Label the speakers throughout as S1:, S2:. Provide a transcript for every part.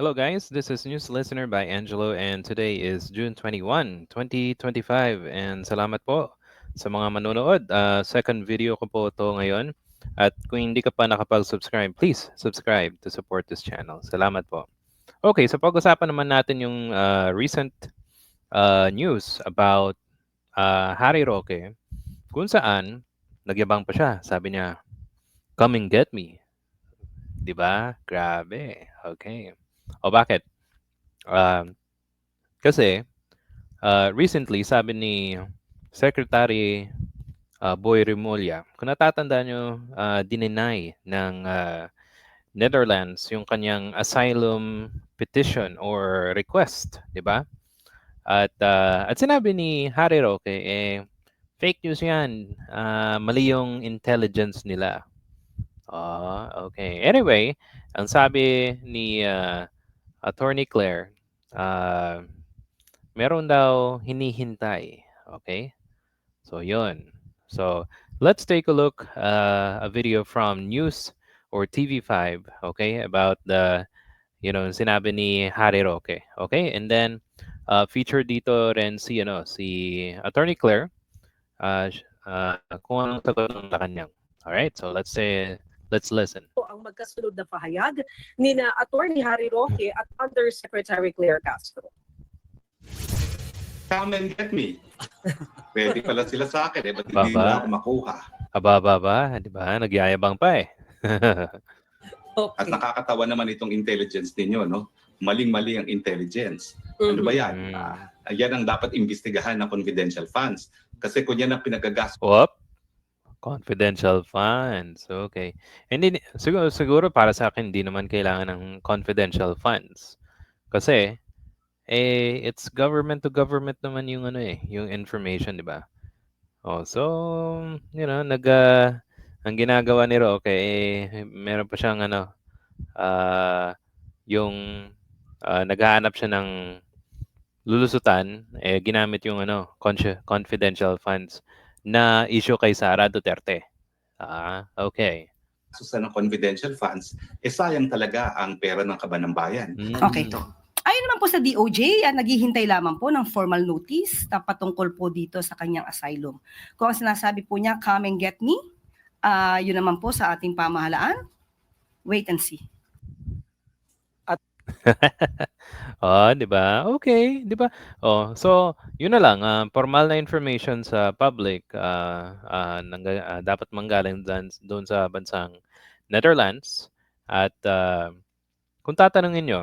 S1: Hello, guys. This is News Listener by Angelo, and today is June 21, 2025. And salamat po sa mga manonood. Uh, second video ko po ito ngayon. At kung hindi ka pa nakapag-subscribe, please subscribe to support this channel. Salamat po. Okay, so pag-usapan naman natin yung uh, recent uh, news about uh, Harry Roque kung saan nagyabang pa siya. Sabi niya, come and get me. 'Di ba? Grabe. Okay. O bakit? Uh, kasi uh, recently sabi ni Secretary uh, Boy Remulla, kung natatandaan nyo, uh, dininay ng uh, Netherlands yung kanyang asylum petition or request, di ba? At, uh, at sinabi ni Harry Roque, eh, fake news yan. Uh, mali yung intelligence nila. Uh, okay. Anyway, ang sabi ni uh, Attorney Claire, uh, meron daw hinihintay. Okay? So, yun. So, let's take a look uh, a video from News or TV5, okay, about the, you know, sinabi ni Harry Roque. Okay? And then, uh, feature dito rin si, ano, si Attorney Claire uh, uh, kung anong sagot ng kanyang. Alright? So, let's say, Let's listen.
S2: ang magkasunod na pahayag ni na Attorney Harry Roque at Undersecretary Claire Castro.
S3: Come and get me. Pwede pala sila sa akin eh, ba't
S1: Baba.
S3: hindi nila ako makuha?
S1: Aba, aba, aba, di ba? Nagyayabang pa eh.
S3: At
S2: Okay.
S3: nakakatawa naman itong intelligence ninyo, no? Maling-mali ang intelligence. Ano ba yan?
S1: Mm.
S3: Ah, yan ang dapat imbestigahan ng confidential funds. Kasi kung yan ang pinagagas
S1: Whoop. Confidential funds. Okay. Hindi, siguro, siguro para sa akin, hindi naman kailangan ng confidential funds. Kasi, eh, it's government to government naman yung ano eh, yung information, di ba? Oh, so, you know, nag, uh, ang ginagawa ni Roque, eh, meron pa siyang ano, ah, yung, uh, naghahanap siya ng lulusutan, eh, ginamit yung ano, confi- confidential funds na issue kay Sara Duterte. Ah, okay.
S3: sa ng confidential funds, eh sayang talaga ang pera ng kaban ng bayan.
S1: Mm.
S4: Okay. Ayon naman po sa DOJ, ah, naghihintay lamang po ng formal notice na patungkol po dito sa kanyang asylum. Kung ang sinasabi po niya, come and get me, ah, yun naman po sa ating pamahalaan, wait and see.
S1: Oh, 'di ba? Okay, 'di ba? Oh, so 'yun na lang, ah, formal na information sa public ah ah, nangga- ah, dapat manggaling doon sa bansang Netherlands at ah, kung tatanungin nyo,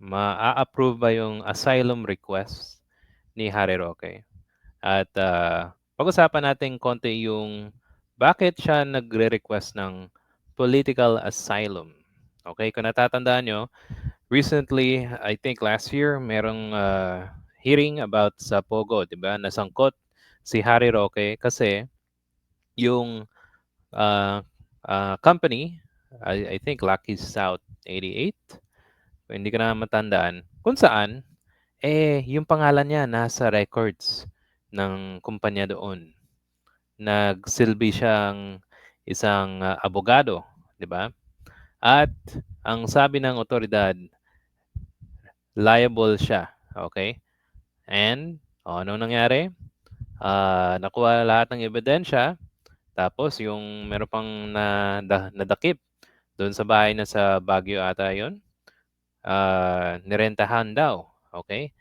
S1: ma-approve ba yung asylum request ni Harry Roque? At ah, pag-usapan natin konti yung bakit siya nagre-request ng political asylum. Okay, kung natatandaan nyo, recently, I think last year, merong uh, hearing about sa Pogo, di ba? Nasangkot si Harry Roque kasi yung uh, uh, company, I, I think Lucky South 88, kung hindi ka na matandaan, kung saan, eh, yung pangalan niya nasa records ng kumpanya doon. Nagsilbi siyang isang uh, abogado, di ba? At ang sabi ng otoridad, liable siya. Okay? And, oh, ano nangyari? Ah, nakuha lahat ng ebidensya. Tapos, yung meron pang na, da, nadakip doon sa bahay na sa Baguio ata yun. ah, nirentahan daw. Okay?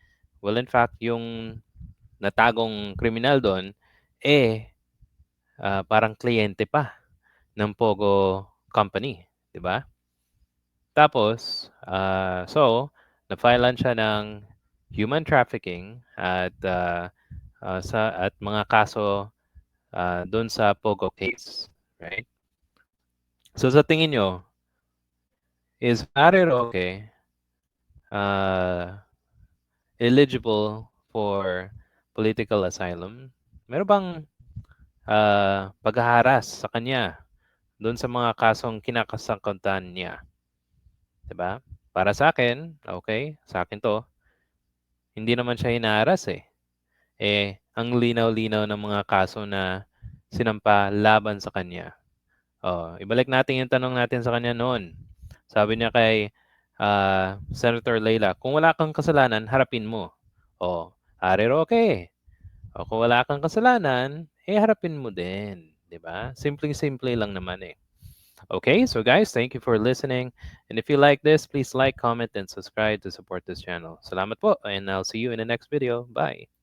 S1: Well, in fact, yung natagong kriminal doon, eh, ah, parang kliyente pa ng Pogo Company. Di ba? Tapos, ah, so, na-filean siya ng human trafficking at ah, ah, sa at mga kaso ah, doon sa Pogo case, right? So sa tingin nyo, is Harry Roque uh, eligible for political asylum? Meron bang ah, paghaharas sa kanya doon sa mga kasong kinakasangkutan niya? 'Di ba? Para sa akin, okay, sa akin to, hindi naman siya hinaharas eh. Eh, ang linaw-linaw ng mga kaso na sinampa laban sa kanya. Oh, ibalik natin yung tanong natin sa kanya noon. Sabi niya kay ah, Senator Leila, kung wala kang kasalanan, harapin mo. O, Harry Roque. O, kung wala kang kasalanan, eh harapin mo din. 'di ba? Simpleng-simple lang naman eh. Okay, so guys, thank you for listening. And if you like this, please like, comment, and subscribe to support this channel. Salamat po, and I'll see you in the next video. Bye.